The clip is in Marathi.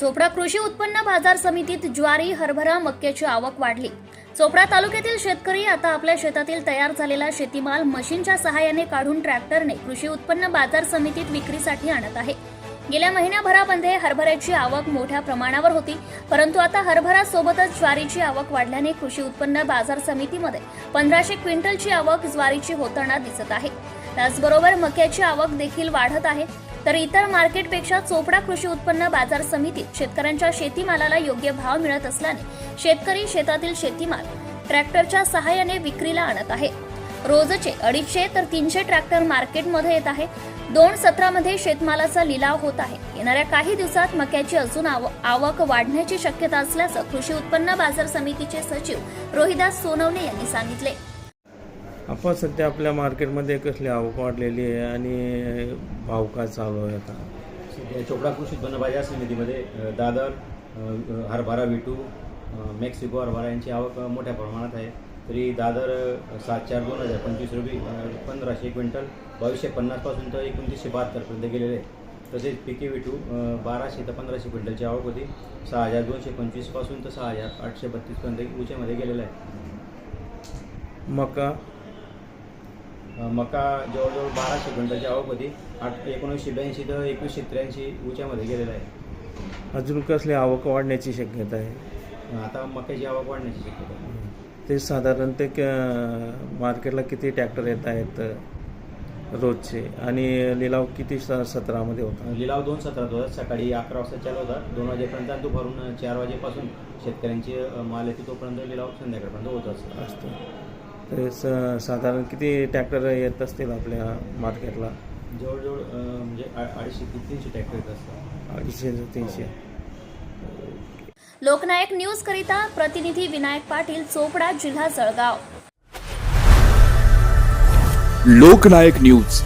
चोपडा कृषी उत्पन्न बाजार समितीत ज्वारी हरभरा मक्याची आवक वाढली. चोपडा तालुक्यातील शेतकरी आता आपल्या शेतातील तयार झालेला शेतीमाल मशीनच्या सहाय्याने काढून ट्रॅक्टरने कृषी उत्पन्न बाजार समितीत विक्रीसाठी आणत आहे. गेल्या महिन्याभरामध्ये हरभऱ्याची आवक मोठ्या प्रमाणावर होती परंतु आता हरभरा सोबतच ज्वारीची आवक वाढल्याने कृषी उत्पन्न बाजार समितीमध्ये पंधराशे क्विंटलची आवक ज्वारीची होताना दिसत आहे. त्याचबरोबर मक्याची आवक देखील वाढत आहे. तर इतर मार्केटपेक्षा चोपडा कृषी उत्पन्न बाजार समितीत शेतकऱ्यांच्या शेतीमालाला योग्य भाव मिळत असल्याने शेतकरी शेतातील शेतीमाल ट्रॅक्टरच्या सहाय्याने विक्रीला आणत आहे. रोजचे अडीचशे तर तीनशे ट्रॅक्टर मार्केटमध्ये येत आहे. दोन सत्रामध्ये शेतमालाचा लिलाव होत आहे. येणाऱ्या काही दिवसात मक्याची अजून आव- आवक वाढण्याची शक्यता असल्याचं कृषी उत्पन्न बाजार समितीचे सचिव रोहिदास सोनवणे यांनी सांगितले. आपण सध्या आपल्या मार्केटमध्ये कसली आवक वाढलेली आहे आणि भाव काय चालू आहे आता? सध्या चोपडा कृषी उत्पन्न बाजार समितीमध्ये दादर अ, हरभरा विटू अ, मेक्सिको हरभरा यांची आवक मोठ्या प्रमाणात आहे. तरी दादर अ, सात चार दोन हजार पंचवीस रुपये अ, पंधराशे क्विंटल बावीसशे पन्नासपासून तर एकोणतीसशे बहात्तरपर्यंत गेलेले आहे. तसेच पिके विटू अ, बाराशे ते पंधराशे क्विंटलची आवक होती. सहा हजार दोनशे पंचवीसपासून तर सहा हजार आठशे बत्तीसपर्यंत उच्यामध्ये गेलेलं आहे. मका? मका जवळजवळ बाराशे क्विंटलची आवक होती आठ एकोणीसशे ब्याऐंशी तर एकवीसशे त्र्याऐंशी उच्यामध्ये गेलेलं आहे. अजून कसली आवक वाढण्याची शक्यता आहे? आता मक्याची आवक वाढण्याची शक्यता आहे. ते साधारण ते मार्केटला किती ट्रॅक्टर येत आहेत रोजचे? आणि लिलाव किती स- सत्रामध्ये होता लिलाव दोन सत्रात होतात. सकाळी अकरा वाजता चालू होतात. दोन वाजेपर्यंत आणि दुपारून चार वाजेपासून शेतकऱ्यांचे माल येतो तोपर्यंत लिलाव संध्याकाळपर्यंत होत असतो असतो. ते स- साधारण किती ट्रॅक्टर येत असतील आपल्या मार्केटला जवळजवळ म्हणजे अडीचशे ते तीनशे ट्रॅक्टर येत असतात. अडीचशे ते तीनशे. लोकनायक न्यूज करिता प्रतिनिधी विनायक पाटील चोपडा जिल्हा जळगाव. लोकनायक न्यूज.